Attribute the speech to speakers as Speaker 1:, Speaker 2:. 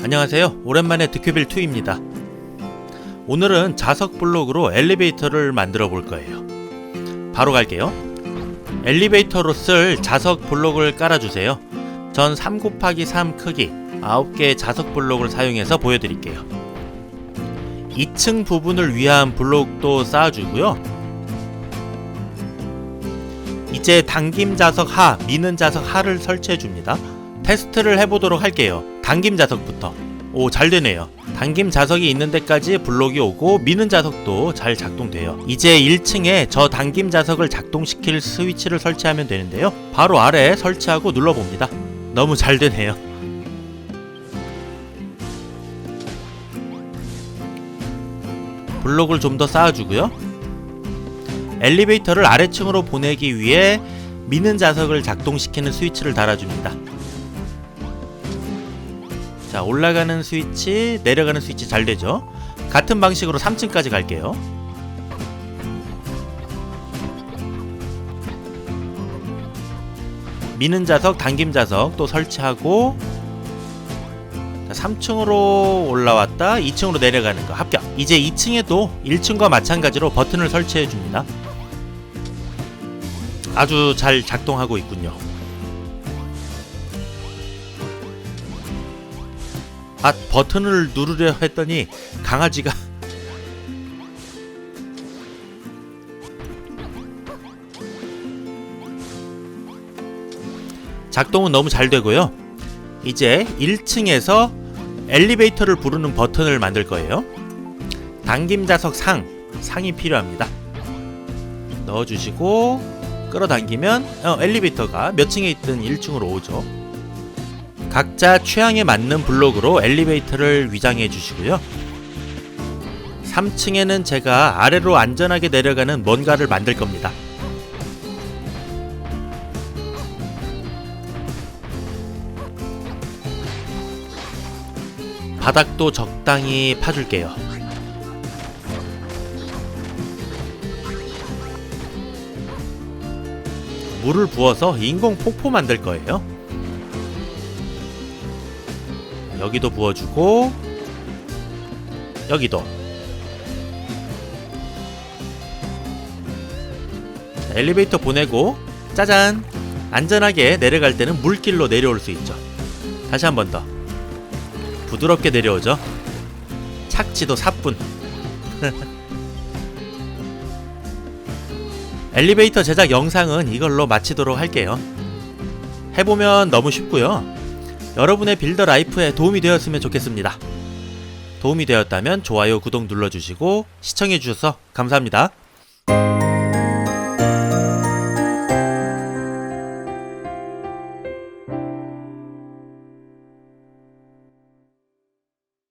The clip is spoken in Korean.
Speaker 1: 안녕하세요. 오랜만에 드큐빌2입니다. 오늘은 자석 블록으로 엘리베이터를 만들어 볼 거예요. 바로 갈게요. 엘리베이터로 쓸 자석 블록을 깔아주세요. 전 3 곱하기 3 크기 9개의 자석 블록을 사용해서 보여드릴게요. 2층 부분을 위한 블록도 쌓아주고요. 이제 당김 자석 하, 미는 자석 하를 설치해 줍니다. 테스트를 해보도록 할게요. 당김 자석부터. 오, 잘 되네요. 당김 자석이 있는 데까지 블록이 오고 미는 자석도 잘 작동돼요. 이제 1층에 저 당김 자석을 작동시킬 스위치를 설치하면 되는데요. 바로 아래 설치하고 눌러봅니다. 너무 잘 되네요. 블록을 좀 더 쌓아주고요. 엘리베이터를 아래층으로 보내기 위해 미는 자석을 작동시키는 스위치를 달아줍니다. 자, 올라가는 스위치, 내려가는 스위치 잘 되죠? 같은 방식으로 3층까지 갈게요. 미는 자석, 당김 자석 또 설치하고 자, 3층으로 올라왔다 2층으로 내려가는 거 합격 이제 2층에도 1층과 마찬가지로 버튼을 설치해 줍니다 아주 잘 작동하고 있군요 아 버튼을 누르려 했더니 강아지가 작동은 너무 잘 되고요 이제 1층에서 엘리베이터를 부르는 버튼을 만들 거예요. 당김 자석 상, 상이 필요합니다. 넣어주시고 끌어당기면 어, 엘리베이터가 몇 층에 있든 1층으로 오죠. 각자 취향에 맞는 블록으로 엘리베이터를 위장해 주시고요. 3층에는 제가 아래로 안전하게 내려가는 뭔가를 만들 겁니다. 바닥도 적당히 파줄게요. 물을 부어서 인공 폭포 만들 거예요. 여기도 부어주고, 여기도. 자, 엘리베이터 보내고, 짜잔! 안전하게 내려갈 때는 물길로 내려올 수 있죠. 다시 한 번 더. 부드럽게 내려오죠. 착지도 사뿐. 엘리베이터 제작 영상은 이걸로 마치도록 할게요. 해보면 너무 쉽고요. 여러분의 빌더 라이프에 도움이 되었으면 좋겠습니다. 도움이 되었다면 좋아요, 구독 눌러주시고 시청해주셔서 감사합니다.